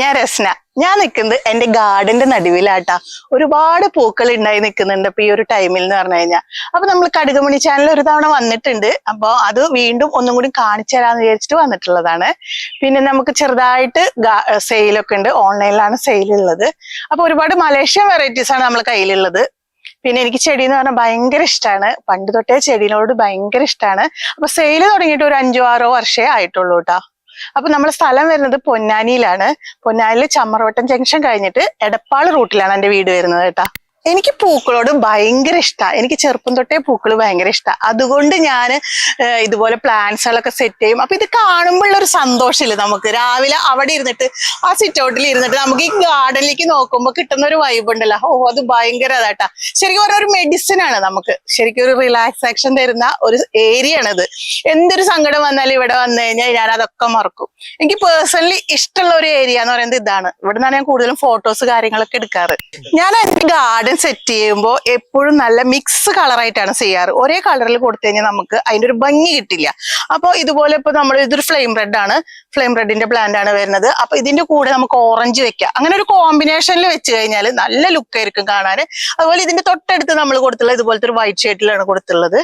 ഞാൻ രസ്ന. ഞാൻ നിൽക്കുന്നത് എന്റെ ഗാർഡന്റെ നടുവിലാട്ടാ. ഒരുപാട് പൂക്കൾ ഉണ്ടായി നിൽക്കുന്നുണ്ട് ഇപ്പൊ ഈ ഒരു ടൈമിൽ എന്ന് പറഞ്ഞു കഴിഞ്ഞാൽ അപ്പൊ നമ്മൾ കടുകുമണി ചാനൽ ഒരു തവണ വന്നിട്ടുണ്ട്. അപ്പൊ അത് വീണ്ടും ഒന്നും കൂടി കാണിച്ചു തരാന്ന് വിചാരിച്ചിട്ട് വന്നിട്ടുള്ളതാണ്. പിന്നെ നമുക്ക് ചെറുതായിട്ട് സെയിലൊക്കെ ഉണ്ട്. ഓൺലൈനിലാണ് സെയിൽ ഉള്ളത് അപ്പൊ ഒരുപാട് മലേഷ്യൻ വെറൈറ്റീസ് ആണ് നമ്മൾ കയ്യിലുള്ളത്. പിന്നെ എനിക്ക് ചെടി എന്ന് പറഞ്ഞാൽ ഭയങ്കര ഇഷ്ടമാണ് പണ്ട് തൊട്ടേ ചെടിനോട് ഭയങ്കര ഇഷ്ടമാണ് അപ്പൊ സെയിൽ തുടങ്ങിയിട്ട് ഒരു അഞ്ചോ ആറോ വർഷമേ ആയിട്ടുള്ളൂ കേട്ടോ അപ്പൊ നമ്മളെ സ്ഥലം വരുന്നത് പൊന്നാനിയിലാണ്. പൊന്നാനിയിൽ ചമ്മറവട്ടം ജംഗ്ഷൻ കഴിഞ്ഞിട്ട് എടപ്പാൾ റൂട്ടിലാണ് എന്റെ വീട് വരുന്നത് കേട്ടാ. എനിക്ക് പൂക്കളോട് ഭയങ്കര ഇഷ്ടമാണ് എനിക്ക് ചെറുപ്പം തൊട്ടേ പൂക്കൾ ഭയങ്കര ഇഷ്ടമാണ് അതുകൊണ്ട് ഞാൻ ഇതുപോലെ പ്ലാന്റ്സുകളൊക്കെ സെറ്റ് ചെയ്യും. അപ്പം ഇത് കാണുമ്പോഴുള്ള ഒരു സന്തോഷമില്ല നമുക്ക്? രാവിലെ അവിടെ ഇരുന്നിട്ട് ആ സിറ്റ് ഔട്ടിൽ ഇരുന്നിട്ട് നമുക്ക് ഈ ഗാർഡനിലേക്ക് നോക്കുമ്പോൾ കിട്ടുന്ന ഒരു വൈബ് ഉണ്ടല്ലോ. ഓ അത് ഭയങ്കര അതാട്ടാ ശരിക്കും പറഞ്ഞ ഒരു മെഡിസിൻ ആണ് നമുക്ക്. ശരിക്കും ഒരു റിലാക്സാക്ഷൻ തരുന്ന ഒരു ഏരിയ ആണിത് എന്തൊരു സങ്കടം വന്നാലും ഇവിടെ വന്നു കഴിഞ്ഞാൽ ഞാൻ അതൊക്കെ മറക്കും. എനിക്ക് പേഴ്സണലി ഇഷ്ടമുള്ള ഒരു ഏരിയ എന്ന് പറയുന്നത് ഇതാണ്. ഇവിടെ നിന്നാണ് ഞാൻ കൂടുതലും ഫോട്ടോസ് കാര്യങ്ങളൊക്കെ എടുക്കാറ്. ഞാൻ എന്റെ ഗാർഡൻ സെറ്റ് ചെയ്യുമ്പോൾ എപ്പോഴും നല്ല മിക്സ് കളറായിട്ടാണ് ചെയ്യാറ്. ഒരേ കളറിൽ കൊടുത്തു കഴിഞ്ഞാൽ നമുക്ക് അതിന്റെ ഒരു ഭംഗി കിട്ടില്ല. അപ്പോൾ ഇതുപോലെ ഇപ്പോൾ നമ്മൾ ഇതൊരു ഫ്ലെയിം റെഡ് ആണ്. ഫ്ലെയിം റെഡിന്റെ പ്ലാന്റ് ആണ് വരുന്നത്. അപ്പോൾ ഇതിന്റെ കൂടെ നമുക്ക് ഓറഞ്ച് വെക്കാം. അങ്ങനെ ഒരു കോമ്പിനേഷനിൽ വെച്ച് കഴിഞ്ഞാൽ നല്ല ലുക്കായിരിക്കും കാണാൻ അതുപോലെ ഇതിന്റെ തൊട്ടടുത്ത് നമ്മൾ കൊടുത്തുള്ളത് ഇതുപോലത്തെ ഒരു വൈറ്റ് ഷെയ്ഡിലാണ് കൊടുത്തുള്ളത്.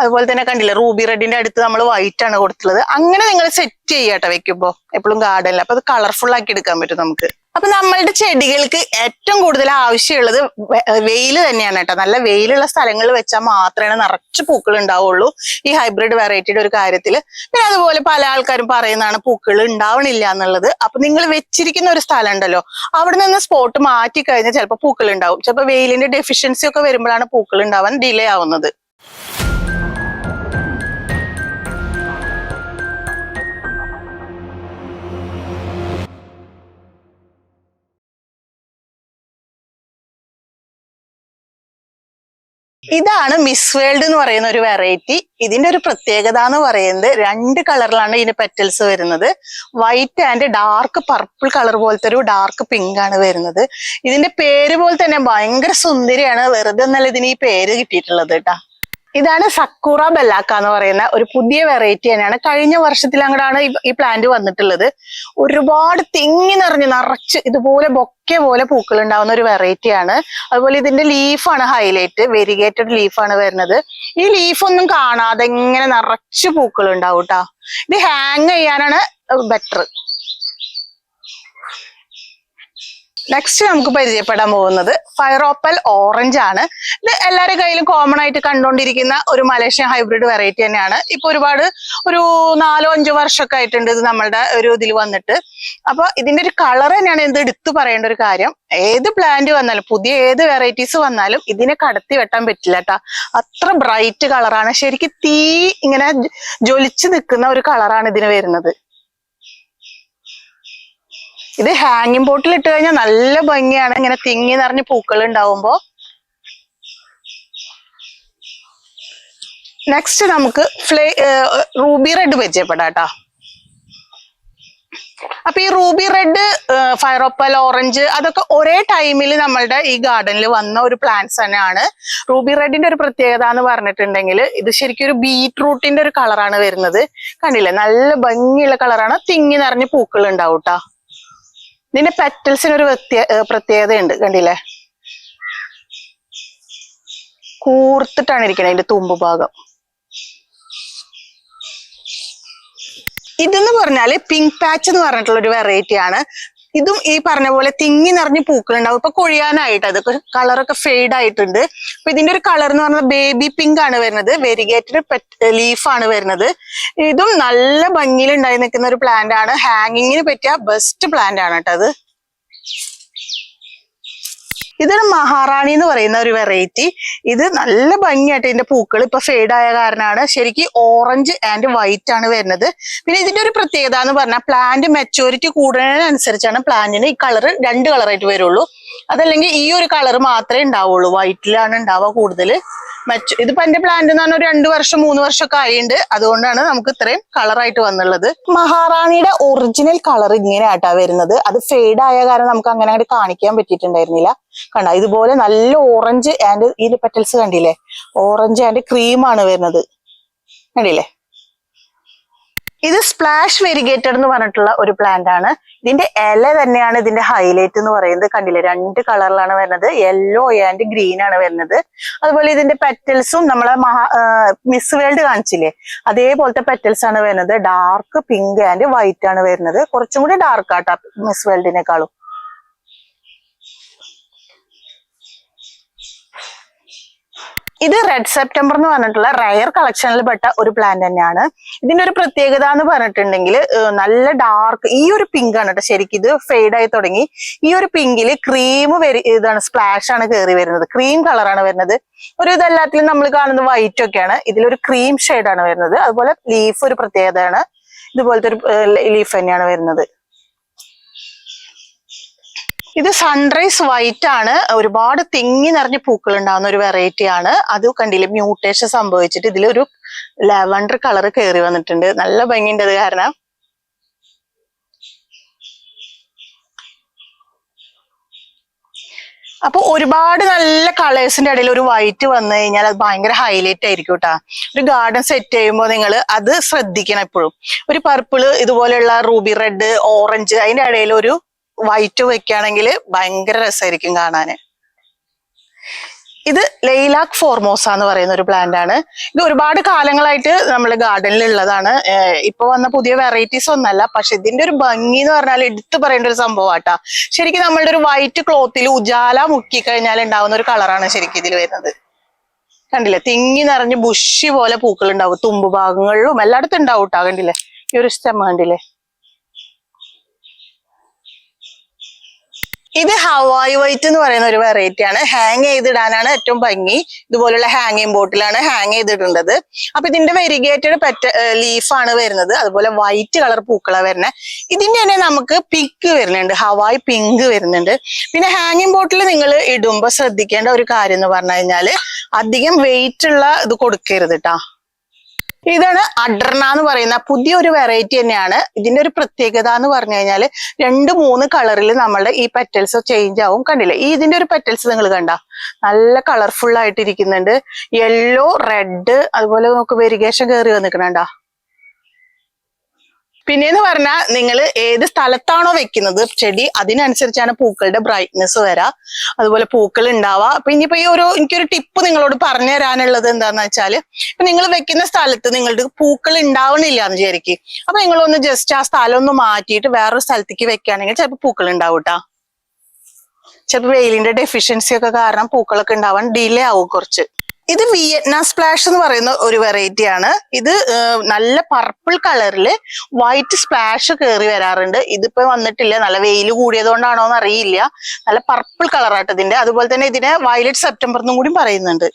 അതുപോലെ തന്നെ കണ്ടില്ലേ റൂബി റെഡിന്റെ അടുത്ത് നമ്മൾ വൈറ്റ് ആണ് കൊടുത്തുള്ളത് അങ്ങനെ നിങ്ങൾ സെറ്റ് ചെയ്യാട്ടോ വെക്കുമ്പോ. എപ്പോഴും ഗാർഡനിൽ അപ്പൊ അത് കളർഫുൾ ആക്കി എടുക്കാൻ പറ്റും നമുക്ക്. അപ്പൊ നമ്മളുടെ ചെടികൾക്ക് ഏറ്റവും കൂടുതൽ ആവശ്യമുള്ളത് വെയിൽ തന്നെയാണ് കേട്ടോ. നല്ല വെയിലുള്ള സ്ഥലങ്ങളിൽ വെച്ചാൽ മാത്രമേ നിറച്ച് പൂക്കൾ ഉണ്ടാവുള്ളൂ. ഈ ഹൈബ്രിഡ് വെറൈറ്റിയുടെ ഒരു കാര്യത്തിൽ പിന്നെ അതുപോലെ പല ആൾക്കാരും പറയുന്നതാണ് പൂക്കൾ ഉണ്ടാവണില്ല എന്നുള്ളത്. അപ്പൊ നിങ്ങൾ വെച്ചിരിക്കുന്ന ഒരു സ്ഥലം ഉണ്ടല്ലോ അവിടെ നിന്ന് സ്പോട്ട് മാറ്റി കഴിഞ്ഞാൽ ചിലപ്പോൾ പൂക്കൾ ഉണ്ടാവും. ചിലപ്പോൾ വെയിലിന്റെ ഡെഫിഷ്യൻസി ഒക്കെ വരുമ്പോഴാണ് പൂക്കൾ ഉണ്ടാവാൻ ഡിലേ ആവുന്നത്. ഇതാണ് മിസ് വേൾഡ് എന്ന് പറയുന്ന ഒരു വെറൈറ്റി ഇതിന്റെ ഒരു പ്രത്യേകത എന്ന് പറയുന്നത് രണ്ട് കളറിലാണ് ഇതിന്റെ പെറ്റൽസ് വരുന്നത്. White and dark purple colour പോലത്തെ ഒരു ഡാർക്ക് പിങ്ക് ആണ് വരുന്നത്. ഇതിന്റെ പേര് പോലെ തന്നെ ഭയങ്കര സുന്ദരിയാണ്. വെറുതെ എന്നല്ല ഇതിന് ഈ പേര് കിട്ടിയിട്ടുള്ളത് കേട്ടാ. ഇതാണ് സക്കൂറ ബെല്ലാക്ക എന്ന് പറയുന്ന ഒരു പുതിയ വെറൈറ്റി തന്നെയാണ്. കഴിഞ്ഞ വർഷത്തിൽ അങ്ങോട്ടാണ് ഈ പ്ലാന്റ് വന്നിട്ടുള്ളത്. ഒരുപാട് തിങ്ങി നിറഞ്ഞ് നിറച്ച് ഇതുപോലെ ബൊക്കെ പോലെ പൂക്കൾ ഉണ്ടാവുന്ന ഒരു വെറൈറ്റിയാണ് അതുപോലെ ഇതിന്റെ ലീഫാണ് ഹൈലൈറ്റ് വെരിഗേറ്റഡ് ലീഫാണ് വരുന്നത്. ഈ ലീഫൊന്നും കാണാതെ ഇങ്ങനെ നിറച്ച് പൂക്കൾ ഉണ്ടാവും കേട്ടോ ഇത് ഹാങ് ചെയ്യാനാണ് ബെറ്റർ നെക്സ്റ്റ് നമുക്ക് പരിചയപ്പെടാൻ പോകുന്നത് ഫയറോപ്പൽ ഓറഞ്ച് ആണ്. ഇത് എല്ലാവരുടെ കയ്യിലും കോമൺ ആയിട്ട് കണ്ടുകൊണ്ടിരിക്കുന്ന ഒരു മലേഷ്യൻ ഹൈബ്രിഡ് വെറൈറ്റി തന്നെയാണ്. ഇപ്പൊ ഒരുപാട് ഒരു നാലോ അഞ്ചോ വർഷമൊക്കെ ആയിട്ടുണ്ട് ഇത് നമ്മളുടെ ഒരു ഇതിൽ വന്നിട്ട്. അപ്പൊ ഇതിന്റെ ഒരു കളർ തന്നെയാണ് എന്ത് എടുത്തു പറയേണ്ട ഒരു കാര്യം. ഏത് പ്ലാന്റ് വന്നാലും പുതിയ ഏത് വെറൈറ്റീസ് വന്നാലും ഇതിനെ കടത്തി വെട്ടാൻ പറ്റില്ല കേട്ടാ അത്ര ബ്രൈറ്റ് കളറാണ് ശരിക്കും തീ ഇങ്ങനെ ജ്വലിച്ചു നിൽക്കുന്ന ഒരു കളറാണ് ഇതിന് വരുന്നത്. ഇത് ഹാങ്ങിങ് ബോട്ടിൽ ഇട്ട് കഴിഞ്ഞാൽ നല്ല ഭംഗിയാണ്. ഇങ്ങനെ തിങ്ങി നിറഞ്ഞ് പൂക്കൾ ഉണ്ടാവുമ്പോ. നെക്സ്റ്റ് നമുക്ക് ഫ്ലേ റൂബി റെഡ് പരിചയപ്പെടാം അപ്പൊ ഈ റൂബി റെഡ് ഫയറോപ്പൽ ഓറഞ്ച് അതൊക്കെ ഒരേ ടൈമിൽ നമ്മളുടെ ഈ ഗാർഡനിൽ വന്ന ഒരു പ്ലാന്റ്സ് തന്നെയാണ്. റൂബി റെഡിന്റെ ഒരു പ്രത്യേകത എന്ന് പറഞ്ഞിട്ടുണ്ടെങ്കിൽ ഇത് ശരിക്കും ഒരു ബീറ്റ്റൂട്ടിന്റെ ഒരു കളറാണ് വരുന്നത്. കണ്ടില്ലേ? നല്ല ഭംഗിയുള്ള കളറാണ് തിങ്ങി നിറഞ്ഞ് പൂക്കൾ ഉണ്ടാവും കേട്ടോ. ഇതിന്റെ പെറ്റൽസിന് ഒരു പ്രത്യേകതയുണ്ട് കണ്ടില്ലേ? കൂർത്തിട്ടാണ് ഇരിക്കുന്നത് അതിന്റെ തുമ്പ് ഭാഗം. ഇതെന്ന് പറഞ്ഞാൽ പിങ്ക് പാച്ച് എന്ന് പറഞ്ഞിട്ടുള്ള ഒരു വെറൈറ്റി ആണ്. ഇതും ഈ പറഞ്ഞ പോലെ തിങ്ങി നിറഞ്ഞ് പൂക്കളുണ്ടാവും. ഇപ്പൊ കൊഴിയാനായിട്ട് അതൊക്കെ കളറൊക്കെ ഫെയ്ഡ് ആയിട്ടുണ്ട്. അപ്പൊ ഇതിന്റെ ഒരു കളർ എന്ന് പറഞ്ഞാൽ ബേബി പിങ്ക് ആണ് വരുന്നത്. വെരിഗേറ്റഡ് ലീഫാണ് വരുന്നത്. ഇതും നല്ല ഭംഗിയിൽ ഉണ്ടായി നിൽക്കുന്ന ഒരു പ്ലാന്റ് ആണ്. ഹാങ്ങിങ്ങിന് പറ്റിയ ബെസ്റ്റ് പ്ലാന്റ് ആണ് കേട്ടോ അത്. ഇതൊരു മഹാറാണി എന്ന് പറയുന്ന ഒരു വെറൈറ്റി ഇത് നല്ല ഭംഗിയായിട്ട് ഇതിന്റെ പൂക്കൾ ഇപ്പൊ ആയ കാരണമാണ് ശരിക്കും ഓറഞ്ച് ആൻഡ് വൈറ്റ് ആണ് വരുന്നത്. പിന്നെ ഇതിന്റെ ഒരു പ്രത്യേകത എന്ന് പറഞ്ഞാൽ പ്ലാന്റ് മെച്ചൂരിറ്റി കൂടുന്നതിനനുസരിച്ചാണ് പ്ലാന്റിന് ഈ കളർ രണ്ട് കളറായിട്ട് വരുള്ളൂ. അതല്ലെങ്കിൽ ഈ ഒരു കളർ മാത്രമേ ഉണ്ടാവുള്ളൂ. വൈറ്റിലാണ് ഉണ്ടാവുക കൂടുതൽ. മറ്റു ഇതിപ്പോ എന്റെ പ്ലാന്റ് എന്ന് പറഞ്ഞാൽ രണ്ടു വർഷം മൂന്ന് വർഷം വർഷമൊക്കെ ആയിണ്ട് അതുകൊണ്ടാണ് നമുക്ക് ഇത്രയും കളറായിട്ട് വന്നുള്ളത്. മഹാറാണിയുടെ ഒറിജിനൽ കളർ ഇങ്ങനെ ആട്ടാ വരുന്നത്. അത് ഫെയ്ഡ് ആയ കാരണം നമുക്ക് അങ്ങനെ അങ്ങോട്ട് കാണിക്കാൻ പറ്റിയിട്ടുണ്ടായിരുന്നില്ല. കണ്ട? ഇതുപോലെ നല്ല ഓറഞ്ച് ആൻഡ് ഈ പെറ്റൽസ് കണ്ടില്ലേ? ഓറഞ്ച് ആൻഡ് ക്രീമാണ് വരുന്നത്. കണ്ടില്ലേ? ഇത് സ്പ്ലാഷ് വെരിഗേറ്റഡ് എന്ന് പറഞ്ഞിട്ടുള്ള ഒരു പ്ലാന്റ് ആണ്. ഇതിന്റെ ഇല തന്നെയാണ് ഇതിന്റെ ഹൈലൈറ്റ് എന്ന് പറയുന്നത്. കണ്ടില്ലേ? രണ്ട് കളറിലാണ് വരുന്നത്. യെല്ലോ ആൻഡ് ഗ്രീൻ ആണ് വരുന്നത്. അതുപോലെ ഇതിന്റെ പെറ്റൽസും നമ്മളെ മഹാ മിസ് വേൾഡ് കാണിച്ചില്ലേ? അതേപോലത്തെ പെറ്റൽസ് ആണ് വരുന്നത്. ഡാർക്ക് പിങ്ക് ആൻഡ് വൈറ്റ് ആണ് വരുന്നത്. കുറച്ചും കൂടി ഡാർക്ക് ആട്ടാ മിസ് വേൾഡിനേക്കാളും ഇത് റെഡ് സെപ്റ്റംബർ എന്ന് പറഞ്ഞിട്ടുള്ള റയർ കളക്ഷനിൽ പെട്ട ഒരു പ്ലാന്റ് തന്നെയാണ്. ഇതിന്റെ ഒരു പ്രത്യേകത എന്ന് പറഞ്ഞിട്ടുണ്ടെങ്കിൽ നല്ല ഡാർക്ക് ഈ ഒരു പിങ്ക് ആണ് കേട്ടോ ശരിക്കും ഇത് ഫെയ്ഡ് ആയി തുടങ്ങി. ഈ ഒരു പിങ്കിൽ ക്രീം വരി ഇതാണ് സ്പ്ലാഷ് ആണ് കയറി വരുന്നത്. ക്രീം കളറാണ് വരുന്നത്. ഒരു ഇതെല്ലാത്തിലും നമ്മൾ കാണുന്നത് വൈറ്റ് ഒക്കെയാണ്. ഇതിലൊരു ക്രീം ആണ് വരുന്നത്. അതുപോലെ ലീഫ് ഒരു പ്രത്യേകതയാണ്. ഇതുപോലത്തെ ഒരു ലീഫ് തന്നെയാണ് വരുന്നത്. ഇത് സൺറൈസ് വൈറ്റ് ആണ്. ഒരുപാട് തിങ്ങി നിറഞ്ഞ പൂക്കൾ ഉണ്ടാകുന്ന ഒരു വെറൈറ്റി ആണ്. അത് കണ്ടില്ലേ മ്യൂട്ടേഷൻ സംഭവിച്ചിട്ട് ഇതിലൊരു ലാവണ്ടർ കളർ കയറി വന്നിട്ടുണ്ട്. നല്ല ഭംഗിയുണ്ട് അത് കാരണം. അപ്പൊ ഒരുപാട് നല്ല കളേഴ്സിന്റെ ഇടയിൽ ഒരു വൈറ്റ് വന്നു കഴിഞ്ഞാൽ അത് ഭയങ്കര ഹൈലൈറ്റ് ആയിരിക്കും കേട്ടാ ഒരു ഗാർഡൻ സെറ്റ് ചെയ്യുമ്പോൾ നിങ്ങൾ അത് ശ്രദ്ധിക്കണം എപ്പോഴും. ഒരു പർപ്പിൾ ഇതുപോലെയുള്ള റൂബി റെഡ് ഓറഞ്ച് അതിന്റെ ഇടയിൽ ഒരു വൈറ്റ് വെക്കുകയാണെങ്കിൽ ഭയങ്കര രസമായിരിക്കും കാണാൻ ഇത് ലെയ്ലാക്ക് ഫോർമോസ എന്ന് പറയുന്ന ഒരു പ്ലാന്റ് ആണ്. ഇത് ഒരുപാട് കാലങ്ങളായിട്ട് നമ്മുടെ ഗാർഡനിൽ ഉള്ളതാണ്. ഇപ്പൊ വന്ന പുതിയ വെറൈറ്റീസ് ഒന്നല്ല പക്ഷെ ഇതിന്റെ ഒരു ഭംഗി എന്ന് പറഞ്ഞാൽ എടുത്തു പറയേണ്ട ഒരു സംഭവമാട്ടാ ശരിക്കും നമ്മളുടെ ഒരു വൈറ്റ് ക്ലോത്തിൽ ഉജാല മുക്കി കഴിഞ്ഞാൽ ഉണ്ടാവുന്ന ഒരു കളറാണ് ശരിക്കും ഇതിൽ വരുന്നത്. കണ്ടില്ലേ? തിങ്ങി നിറഞ്ഞ് ബുഷി പോലെ പൂക്കൾ ഉണ്ടാവും തുമ്പ് ഭാഗങ്ങളിലും എല്ലായിടത്തും ഉണ്ടാവും കേട്ടോ കണ്ടില്ലേ? ഈ ഒരു സ്റ്റെമ്മ കണ്ടില്ലേ? ഇത് ഹവായി വൈറ്റ് എന്ന് പറയുന്ന ഒരു വെറൈറ്റി ആണ്. ഹാങ് ചെയ്തിടാനാണ് ഏറ്റവും ഭംഗി. ഇതുപോലുള്ള ഹാങ്ങിങ് ബോട്ടിലാണ് ഹാങ് ചെയ്തിട്ടുള്ളത്. അപ്പൊ ഇതിന്റെ വെരിഗേറ്റഡ് പെറ്റ ലീഫാണ് വരുന്നത്. അതുപോലെ വൈറ്റ് കളർ പൂക്കളാണ് വരുന്നത് ഇതിന്റെ തന്നെ നമുക്ക് പിങ്ക് വരുന്നുണ്ട്. ഹവായ് പിങ്ക് വരുന്നുണ്ട്. പിന്നെ ഹാങ്ങിങ് ബോട്ടിൽ നിങ്ങൾ ഇടുമ്പോൾ ശ്രദ്ധിക്കേണ്ട ഒരു കാര്യം എന്ന് പറഞ്ഞു കഴിഞ്ഞാൽ അധികം വെയിറ്റ് ഉള്ള ഇത് കൊടുക്കരുത് കേട്ടാ ഇതാണ് അഡർണ എന്ന് പറയുന്ന പുതിയ ഒരു വെറൈറ്റി തന്നെയാണ്. ഇതിന്റെ ഒരു പ്രത്യേകത എന്ന് പറഞ്ഞു കഴിഞ്ഞാൽ രണ്ട് മൂന്ന് കളറിൽ നമ്മളുടെ ഈ പെറ്റൽസ് ചേഞ്ച് ആവും. കണ്ടില്ലേ? ഈ ഇതിന്റെ ഒരു പെറ്റൽസ് നിങ്ങൾ കണ്ട? നല്ല കളർഫുൾ ആയിട്ട് ഇരിക്കുന്നുണ്ട് യെല്ലോ റെഡ് അതുപോലെ നമുക്ക് വെരിഗേഷൻ കയറി വന്നിക്കണണ്ട പിന്നെന്ന് പറഞ്ഞാൽ നിങ്ങൾ ഏത് സ്ഥലത്താണോ വെക്കുന്നത് ചെടി അതിനനുസരിച്ചാണ് പൂക്കളുടെ ബ്രൈറ്റ്നെസ് വരാ. അതുപോലെ പൂക്കൾ ഉണ്ടാവുക അപ്പൊ ഇനിയിപ്പോ ഈ ഒരു എനിക്കൊരു ടിപ്പ് നിങ്ങളോട് പറഞ്ഞു തരാനുള്ളത് എന്താന്ന് വെച്ചാൽ ഇപ്പൊ നിങ്ങൾ വെക്കുന്ന സ്ഥലത്ത് നിങ്ങളുടെ പൂക്കൾ ഉണ്ടാവണില്ല എന്ന് വിചാരിക്കും. അപ്പൊ നിങ്ങളൊന്ന് ജസ്റ്റ് ആ സ്ഥലം ഒന്ന് മാറ്റിയിട്ട് വേറൊരു സ്ഥലത്തേക്ക് വെക്കുകയാണെങ്കിൽ ചിലപ്പോൾ പൂക്കൾ ഉണ്ടാവും കേട്ടാ ചിലപ്പോൾ വെയിലിന്റെ ഡെഫിഷ്യൻസി ഒക്കെ കാരണം പൂക്കളൊക്കെ ഉണ്ടാവാൻ ഡിലേ ആവും കുറച്ച്. ഇത് വിയറ്റ്നാം സ്പ്ലാഷ് എന്ന് പറയുന്ന ഒരു വെറൈറ്റി ആണ്. ഇത് നല്ല പർപ്പിൾ കളറിൽ വൈറ്റ് സ്പ്ലാഷ് കയറി വരാറുണ്ട്. ഇതിപ്പോ വന്നിട്ടില്ല. നല്ല വെയിൽ കൂടിയത് കൊണ്ടാണോ എന്ന് അറിയില്ല. നല്ല പർപ്പിൾ കളറായിട്ട് ഇതിന്റെ. അതുപോലെ തന്നെ ഇതിനെ വയലറ്റ് സെപ്റ്റംബർ എന്നും കൂടി പറയുന്നുണ്ട്.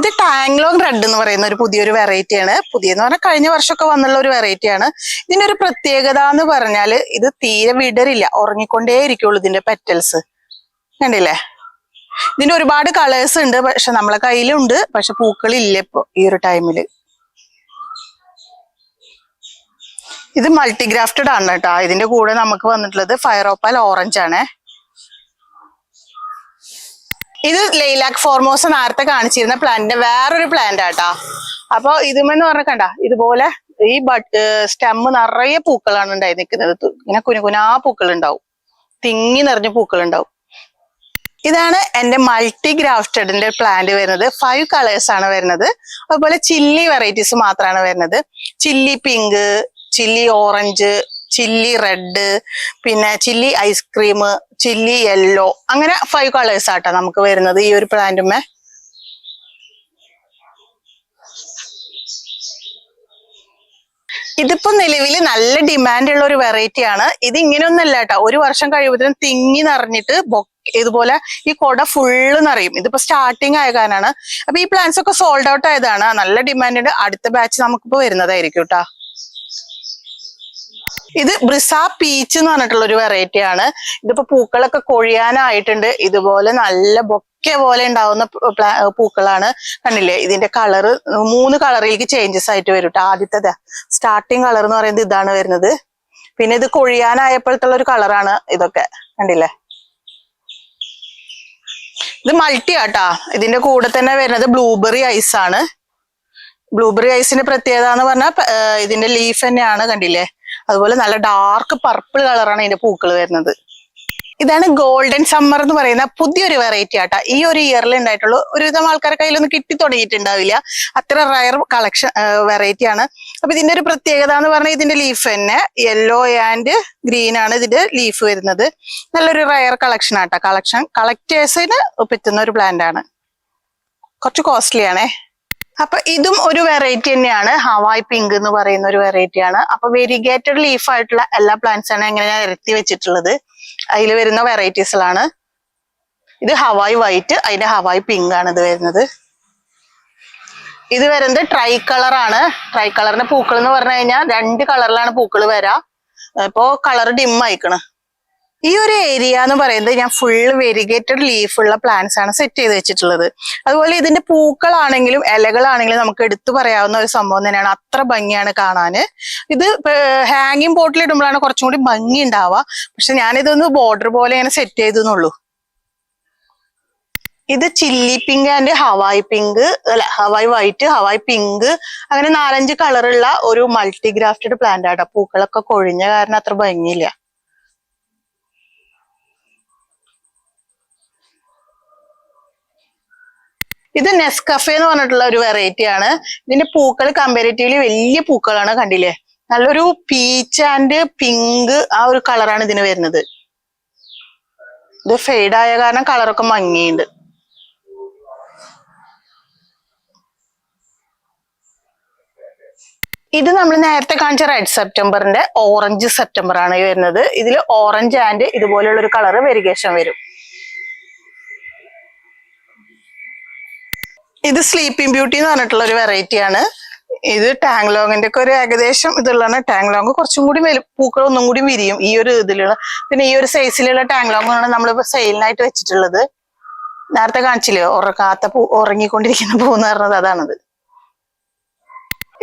ഇത് ടാങ്ലോങ് റെഡ് എന്ന് പറയുന്ന ഒരു പുതിയൊരു വെറൈറ്റി ആണ്. പുതിയെന്ന് പറഞ്ഞാൽ കഴിഞ്ഞ വർഷമൊക്കെ വന്നുള്ള ഒരു വെറൈറ്റി ആണ്. ഇതിന്റെ ഒരു പ്രത്യേകത എന്ന് പറഞ്ഞാൽ ഇത് തീരെ വിടരില്ല. ഉറങ്ങിക്കൊണ്ടേ ഇരിക്കുള്ളൂ ഇതിന്റെ പെറ്റൽസ് കണ്ടില്ലേ? ഇതിന്റെ ഒരുപാട് കളേഴ്സ് ഉണ്ട്. പക്ഷെ നമ്മളെ കയ്യിലുണ്ട്. പക്ഷെ പൂക്കളില്ല ഇപ്പൊ ഈ ഒരു ടൈമിൽ ഇത് മൾട്ടിഗ്രാഫ്റ്റഡ് ആണ് കേട്ടോ. ഇതിന്റെ കൂടെ നമുക്ക് വന്നിട്ടുള്ളത് ഫയർ ഓപ്പാൽ ഓറഞ്ച് ആണ്. ഇത് ലൈലാക് ഫോർമോസ് നേരത്തെ കാണിച്ചിരുന്ന പ്ലാന്റിന്റെ വേറൊരു പ്ലാന്റ് ആട്ടാ. അപ്പൊ ഇതുമെന്ന് പറഞ്ഞ കണ്ട ഇതുപോലെ ഈ ബഡ് സ്റ്റെമ്മ് നിറയെ പൂക്കളാണ് ഉണ്ടായി നിൽക്കുന്നത് ഇങ്ങനെ കുനുകുനാ പൂക്കൾ ഉണ്ടാവും തിങ്ങി നിറഞ്ഞ പൂക്കൾ ഉണ്ടാവും ഇതാണ് എന്റെ മൾട്ടി ഗ്രാഫ്റ്റഡിന്റെ പ്ലാന്റ് വരുന്നത്. ഫൈവ് കളേഴ്സ് ആണ് വരുന്നത്. അതുപോലെ ചില്ലി വെറൈറ്റീസ് മാത്രമാണ് വരുന്നത്. Chilli pink chilli orange chilli red പിന്നെ chilli ice cream chilli yellow അങ്ങനെ ഫൈവ് കളേഴ്സ് ആട്ടോ നമുക്ക് വരുന്നത് ഈ ഒരു പ്ലാന്റുമേ ഇതിപ്പോ നിലവിൽ നല്ല ഡിമാൻഡ് ഉള്ള ഒരു വെറൈറ്റി ആണ്. ഇത് ഇങ്ങനെയൊന്നല്ല കേട്ടോ. ഒരു വർഷം കഴിയുമ്പോഴത്തേനും തിങ്ങി നിറഞ്ഞിട്ട് ഇതുപോലെ ഈ കൊട ഫുള്ള് നിറയും. ഇതിപ്പോ സ്റ്റാർട്ടിങ് ആയ കാരണമാണ് അപ്പൊ ഈ പ്ലാന്റ്സ് ഒക്കെ സോൾഡ് ഔട്ട് ആയതാണ്. നല്ല ഡിമാൻഡ് അടുത്ത ബാച്ച് നമുക്കിപ്പോ വരുന്നതായിരിക്കും കേട്ടോ ഇത് ബ്രിസ പീച്ച് എന്ന് പറഞ്ഞിട്ടുള്ള ഒരു വെറൈറ്റി ആണ്. ഇതിപ്പോ പൂക്കളൊക്കെ കൊഴിയാനായിട്ടുണ്ട്. ഇതുപോലെ നല്ല ബൊക്കെ പോലെ ഉണ്ടാവുന്ന പൂക്കളാണ്. കണ്ടില്ലേ? ഇതിന്റെ കളറ് മൂന്ന് കളറിലേക്ക് ചേഞ്ചസ് ആയിട്ട് വരും ആദ്യത്തെ സ്റ്റാർട്ടിങ് കളർ എന്ന് പറയുന്നത് ഇതാണ് വരുന്നത്. പിന്നെ ഇത് കൊഴിയാനായപ്പോഴത്തുള്ള ഒരു കളറാണ് ഇതൊക്കെ. കണ്ടില്ലേ? ഇത് മൾട്ടി ആട്ടാ. ഇതിന്റെ കൂടെ തന്നെ വരുന്നത് ബ്ലൂബെറി ഐസ് ആണ്. ബ്ലൂബെറി ഐസിന്റെ പ്രത്യേകത എന്ന് പറഞ്ഞാൽ ഇതിന്റെ ലീഫ് തന്നെയാണ് കണ്ടില്ലേ? അതുപോലെ നല്ല ഡാർക്ക് പർപ്പിൾ കളറാണ് ഇതിന്റെ പൂക്കൾ വരുന്നത്. ഇതാണ് ഗോൾഡൻ സമ്മർ എന്ന് പറയുന്ന പുതിയൊരു വെറൈറ്റി ആട്ടാ. ഈ ഒരു ഇയറിൽ ഉണ്ടായിട്ടുള്ളൂ ഒരുവിധം ആൾക്കാരുടെ കയ്യിലൊന്നും കിട്ടി തുടങ്ങിയിട്ടുണ്ടാവില്ല. അത്ര റയർ കളക്ഷൻ വെറൈറ്റി ആണ്. അപ്പൊ ഇതിന്റെ ഒരു പ്രത്യേകത എന്ന് പറഞ്ഞാൽ ഇതിന്റെ ലീഫ് തന്നെ യെല്ലോ ആൻഡ് ഗ്രീൻ ആണ് ഇതിന്റെ ലീഫ് വരുന്നത്. നല്ലൊരു റയർ കളക്ഷൻ ആട്ടാ. കളക്ഷൻ കളക്ടേഴ്സിന് പറ്റുന്ന ഒരു പ്ലാന്റ് ആണ്. കുറച്ച് കോസ്റ്റ്ലി ആണേ. അപ്പൊ ഇതും ഒരു വെറൈറ്റി തന്നെയാണ്. ഹവായ് പിങ്ക് എന്ന് പറയുന്ന ഒരു വെറൈറ്റി ആണ്. അപ്പൊ വെരിഗേറ്റഡ് ലീഫ് ആയിട്ടുള്ള എല്ലാ പ്ലാന്റ്സ് ആണ് ഇങ്ങനെ ഞാൻ നിരത്തി വെച്ചിട്ടുള്ളത്. അതിൽ വരുന്ന വെറൈറ്റീസിലാണ്. ഇത് ഹവായ് വൈറ്റ് അതിന്റെ ഹവായ് പിങ്ക് ആണ് ഇത് വരുന്നത്. ഇത് വരുന്നത് ട്രൈ കളർ ആണ്. ട്രൈ കളറിന്റെ പൂക്കൾ എന്ന് പറഞ്ഞു കഴിഞ്ഞാൽ രണ്ട് കളറിലാണ് പൂക്കൾ വരാ. ഇപ്പോ കളർ ഡിം ആയിക്കണ്. ഈ ഒരു ഏരിയ എന്ന് പറയുന്നത് ഞാൻ ഫുൾ വെരിഗേറ്റഡ് ലീഫ് ഉള്ള പ്ലാന്റ്സ് ആണ് സെറ്റ് ചെയ്ത് വെച്ചിട്ടുള്ളത്. അതുപോലെ ഇതിന്റെ പൂക്കളാണെങ്കിലും ഇലകളാണെങ്കിലും നമുക്ക് എടുത്തു പറയാവുന്ന ഒരു സംഭവം തന്നെയാണ്. അത്ര ഭംഗിയാണ് കാണാൻ. ഇത് ഹാങ്ങിങ് പോട്ടിൽ ഇടുമ്പോഴാണ് കുറച്ചും കൂടി ഭംഗി ഉണ്ടാവുക. പക്ഷെ ഞാനിതൊന്ന് ബോർഡർ പോലെ ഇങ്ങനെ സെറ്റ് ചെയ്തെന്നുള്ളൂ ഇത് chilli pink and Hawaii pink അല്ല ഹവായ് വൈറ്റ് ഹവായ് പിങ്ക് അങ്ങനെ നാലഞ്ച് കളറുള്ള ഒരു മൾട്ടി ഗ്രാഫ്റ്റഡ് പ്ലാന്റ് ആട്ടോ. പൂക്കളൊക്കെ കൊഴിഞ്ഞ കാരണം അത്ര ഭംഗിയില്ല. ഇത് നെസ്കഫെ എന്ന് പറഞ്ഞിട്ടുള്ള ഒരു വെറൈറ്റി ആണ്. ഇതിന്റെ പൂക്കൾ കമ്പാരിറ്റീവ്ലി വലിയ പൂക്കളാണ് കണ്ടില്ലേ? നല്ലൊരു പീച്ച് ആൻഡ് പിങ്ക് ആ ഒരു കളറാണ് ഇതിന് വരുന്നത്. ഇത് ഫെയ്ഡ് ആയ കാരണം കളറൊക്കെ മങ്ങിയുണ്ട്. ഇത് നമ്മൾ നേരത്തെ കാണിച്ച റെഡ് സെപ്റ്റംബറിന്റെ ഓറഞ്ച് സെപ്റ്റംബർ ആണ് വരുന്നത്. ഇതിൽ ഓറഞ്ച് ആൻഡ് ഇതുപോലെയുള്ള ഒരു കളർ വെരിഗേഷൻ വരും. ഇത് സ്ലീപ്പിംഗ് ബ്യൂട്ടി എന്ന് പറഞ്ഞിട്ടുള്ള ഒരു വെറൈറ്റി ആണ്. ഇത് ടാങ്ലോങ്ങിന്റെ ഒക്കെ ഒരു ഏകദേശം ഇതുള്ളതാണ്. ടാങ്ലോങ് കുറച്ചും കൂടി പൂക്കൾ ഒന്നും കൂടി വിരിയും ഈ ഒരു ഇതിലുള്ള. പിന്നെ ഈ ഒരു സൈസിലുള്ള ടാങ്ലോങ് ആണ് നമ്മളിപ്പോ സെയിലിനായിട്ട് വെച്ചിട്ടുള്ളത്. നേരത്തെ കാണിച്ചില്ലേ? ഉറക്കാത്ത പൂ ഉറങ്ങിക്കൊണ്ടിരിക്കുന്ന പൂ എന്ന് പറഞ്ഞത് അതാണത്.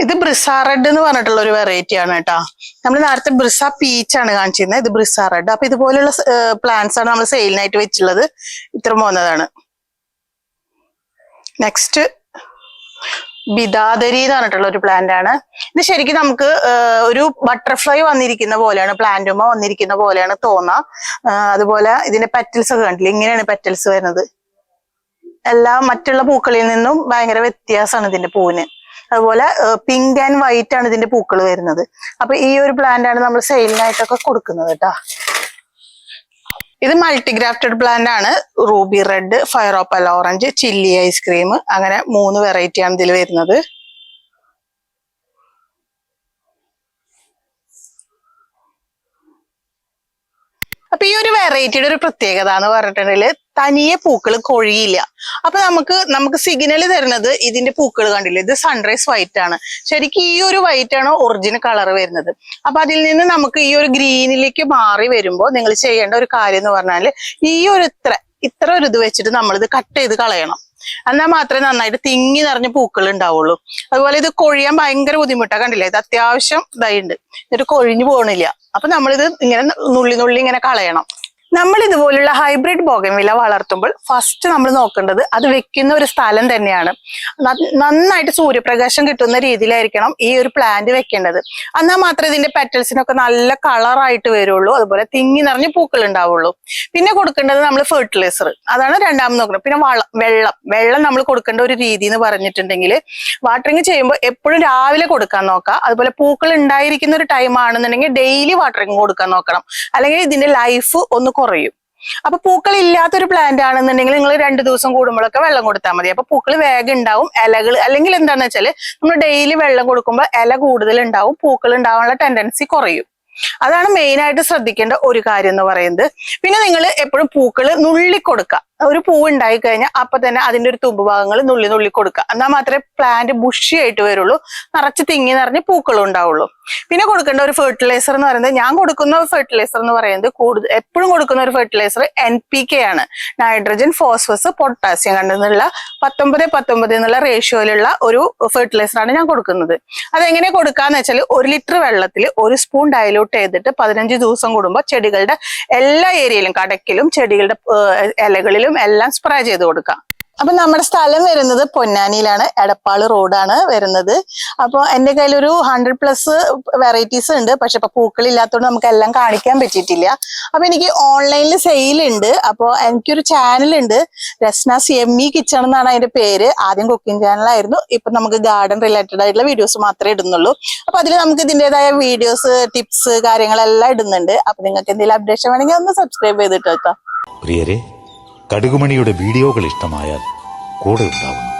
ഇത് ബ്രിസ റെഡ് എന്ന് പറഞ്ഞിട്ടുള്ള ഒരു വെറൈറ്റി ആണ് കേട്ടോ. നമ്മൾ നേരത്തെ ബ്രിസ പീച്ച് ആണ് കാണിച്ചിരുന്നത്. ഇത് ബ്രിസ റെഡ് അപ്പൊ ഇതുപോലുള്ള പ്ലാന്റ്സ് ആണ് നമ്മൾ സെയിലിനായിട്ട് വെച്ചിട്ടുള്ളത്. ഇത്ര പോകുന്നതാണ് നെക്സ്റ്റ് ബിദാദരി എന്ന് പറഞ്ഞിട്ടുള്ള ഒരു പ്ലാന്റ് ആണ്. ഇത് ശരിക്കും നമുക്ക് ഒരു ബട്ടർഫ്ലൈ വന്നിരിക്കുന്ന പോലെയാണ് പ്ലാന്റുമ വന്നിരിക്കുന്ന പോലെയാണ് തോന്നാ. അതുപോലെ ഇതിന്റെ പെറ്റൽസ് ഒക്കെ കണ്ടില്ല? ഇങ്ങനെയാണ് പെറ്റൽസ് വരുന്നത്. എല്ലാ മറ്റുള്ള പൂക്കളിൽ നിന്നും ഭയങ്കര വ്യത്യാസമാണ് ഇതിന്റെ പൂവിന്. അതുപോലെ പിങ്ക് ആൻഡ് വൈറ്റ് ആണ് ഇതിന്റെ പൂക്കൾ വരുന്നത്. അപ്പൊ ഈ ഒരു പ്ലാന്റ് ആണ് നമ്മൾ സെയിലിനായിട്ടൊക്കെ കൊടുക്കുന്നത് കേട്ടോ. ഇത് മൾട്ടിഗ്രാഫ്റ്റഡ് പ്ലാന്റ് ആണ്. Ruby red fire opal orange chilli ice cream അങ്ങനെ മൂന്ന് വെറൈറ്റി ആണ് ഇതിൽ വരുന്നത്. അപ്പൊ ഈ ഒരു വെറൈറ്റിയുടെ ഒരു പ്രത്യേകത എന്ന് പറഞ്ഞിട്ടുണ്ടെങ്കിൽ തനിയെ പൂക്കൾ കൊഴിയില്ല. അപ്പൊ നമുക്ക് നമുക്ക് സിഗ്നൽ തരുന്നത് ഇതിന്റെ പൂക്കൾ കണ്ടില്ലേ? ഇത് സൺറൈസ് വൈറ്റ് ആണ്. ശരിക്കും ഈ ഒരു വൈറ്റ് ആണ് ഒറിജിനൽ കളർ വരുന്നത്. അപ്പൊ അതിൽ നിന്ന് നമുക്ക് ഈ ഒരു ഗ്രീനിലേക്ക് മാറി വരുമ്പോൾ നിങ്ങൾ ചെയ്യേണ്ട ഒരു കാര്യം എന്ന് പറഞ്ഞാൽ ഈ ഒരു ഇത്ര ഇത്ര ഒരു ഇത് വെച്ചിട്ട് നമ്മളിത് കട്ട് ചെയ്ത് കളയണം. എന്നാൽ മാത്രമേ നന്നായിട്ട് തിങ്ങി നിറഞ്ഞ പൂക്കൾ ഉണ്ടാവുള്ളൂ. അതുപോലെ ഇത് കൊഴിയാൻ ഭയങ്കര ബുദ്ധിമുട്ടാണ് കണ്ടില്ലേ? ഇത് അത്യാവശ്യം ഇതായിണ്ട്. എന്നിട്ട് കൊഴിഞ്ഞു പോകണില്ല അപ്പൊ നമ്മളിത് ഇങ്ങനെ നുള്ളി നുള്ളി ഇങ്ങനെ കളയണം. നമ്മൾ ഇതുപോലുള്ള ഹൈബ്രിഡ് ബോഗൻവില വളർത്തുമ്പോൾ ഫസ്റ്റ് നമ്മൾ നോക്കേണ്ടത് അത് വെക്കുന്ന ഒരു സ്ഥലം തന്നെയാണ്. നന്നായിട്ട് സൂര്യപ്രകാശം കിട്ടുന്ന രീതിയിലായിരിക്കണം ഈ ഒരു പ്ലാന്റ് വെക്കേണ്ടത്. എന്നാൽ മാത്രമേ ഇതിന്റെ പെറ്റൽസിനൊക്കെ നല്ല കളറായിട്ട് വരുള്ളൂ. അതുപോലെ തിങ്ങി നിറഞ്ഞ് പൂക്കൾ ഉണ്ടാവുള്ളൂ. പിന്നെ കൊടുക്കേണ്ടത് നമ്മൾ ഫെർട്ടിലൈസർ അതാണ് രണ്ടാമത് നോക്കുന്നത് പിന്നെ വളം വെള്ളം. വെള്ളം നമ്മൾ കൊടുക്കേണ്ട ഒരു രീതി എന്ന് പറഞ്ഞിട്ടുണ്ടെങ്കിൽ വാട്ടറിങ് ചെയ്യുമ്പോൾ എപ്പോഴും രാവിലെ കൊടുക്കാൻ നോക്കുക അതുപോലെ പൂക്കൾ ഉണ്ടായിരിക്കുന്ന ഒരു ടൈം ആണെന്നുണ്ടെങ്കിൽ ഡെയിലി വാട്ടറിങ് കൊടുക്കാൻ നോക്കണം. അല്ലെങ്കിൽ ഇതിന്റെ ലൈഫ് ഒന്ന് കുറയും. അപ്പൊ പൂക്കൾ ഇല്ലാത്തൊരു പ്ലാന്റ് ആണെന്നുണ്ടെങ്കിൽ നിങ്ങൾ രണ്ട് ദിവസം കൂടുമ്പോഴൊക്കെ വെള്ളം കൊടുത്താൽ മതി. അപ്പൊ പൂക്കൾ വേഗം ഉണ്ടാവും ഇലകൾ അല്ലെങ്കിൽ എന്താണെന്ന് വെച്ചാൽ നമ്മൾ ഡെയിലി വെള്ളം കൊടുക്കുമ്പോൾ ഇല കൂടുതൽ ഉണ്ടാവും പൂക്കൾ ഉണ്ടാവാനുള്ള ടെൻഡൻസി കുറയും. അതാണ് മെയിൻ ആയിട്ട് ശ്രദ്ധിക്കേണ്ട ഒരു കാര്യം എന്ന് പറയുന്നത്. പിന്നെ നിങ്ങൾ എപ്പോഴും പൂക്കൾ നുള്ളി കൊടുക്കുക. ഒരു പൂ ഉണ്ടായി കഴിഞ്ഞാൽ അപ്പൊ തന്നെ അതിന്റെ ഒരു തുമ്പ് ഭാഗങ്ങൾ നുള്ളി നുള്ളി കൊടുക്കുക എന്നാൽ മാത്രമേ പ്ലാന്റ് ബുഷി ആയിട്ട് വരുള്ളൂ. നിറച്ച് തിങ്ങി നിറഞ്ഞ് പൂക്കളും ഉണ്ടാവുള്ളൂ. പിന്നെ കൊടുക്കേണ്ട ഒരു ഫെർട്ടിലൈസർ എന്ന് പറയുന്നത് ഞാൻ കൊടുക്കുന്ന ഫെർട്ടിലൈസർ എന്ന് പറയുന്നത് കൂടുതൽ എപ്പോഴും കൊടുക്കുന്ന ഒരു ഫെർട്ടിലൈസർ എൻ പി കെ ആണ്. നൈട്രജൻ ഫോസ്ഫസ് പൊട്ടാസ്യം കണ്ടെന്നുള്ള പത്തൊമ്പത് പത്തൊമ്പത് എന്നുള്ള റേഷ്യോയിലുള്ള ഒരു ഫെർട്ടിലൈസർ ആണ് ഞാൻ കൊടുക്കുന്നത്. അതെങ്ങനെ കൊടുക്കാന്ന് വെച്ചാൽ ഒരു ലിറ്റർ വെള്ളത്തിൽ ഒരു സ്പൂൺ ഡയലൂട്ട് ചെയ്തിട്ട് പതിനഞ്ച് ദിവസം കൂടുമ്പോൾ ചെടികളുടെ എല്ലാ ഏരിയയിലും കടക്കിലും ചെടികളുടെ ഏഹ്, ഇലകളിലും എല്ലാം സ്പ്രേ ചെയ്ത് കൊടുക്കാം. അപ്പൊ നമ്മുടെ സ്ഥലം വരുന്നത് പൊന്നാനിയിലാണ്. എടപ്പാൾ റോഡാണ് വരുന്നത്. അപ്പോൾ എന്റെ കയ്യിൽ ഒരു ഹൺഡ്രഡ് പ്ലസ് വെറൈറ്റീസ് ഉണ്ട്. പക്ഷെ ഇപ്പൊ പൂക്കളില്ലാത്തതുകൊണ്ട് നമുക്ക് എല്ലാം കാണിക്കാൻ പറ്റിയിട്ടില്ല. അപ്പൊ എനിക്ക് ഓൺലൈനിൽ സെയിൽ ഉണ്ട്. അപ്പോൾ എനിക്കൊരു ചാനൽ ഉണ്ട്. Rasna C M E kitchen എന്നാണ് അതിന്റെ പേര്. ആദ്യം കുക്കിംഗ് ചാനലായിരുന്നു ഇപ്പൊ നമുക്ക് ഗാർഡൻ റിലേറ്റഡ് ആയിട്ടുള്ള വീഡിയോസ് മാത്രമേ ഇടുന്നുള്ളൂ. അപ്പൊ അതിൽ നമുക്ക് ഇതിന്റെതായ വീഡിയോസ് ടിപ്സ് കാര്യങ്ങളെല്ലാം ഇടുന്നുണ്ട്. അപ്പൊ നിങ്ങൾക്ക് എന്തെങ്കിലും അപ്ഡേഷൻ വേണമെങ്കിൽ ഒന്ന് സബ്സ്ക്രൈബ് ചെയ്തിട്ട് വെക്കാം കടുകുമണിയുടെ വീഡിയോകൾ ഇഷ്ടമായാൽ കൂടെ ഉണ്ടാവുന്നു.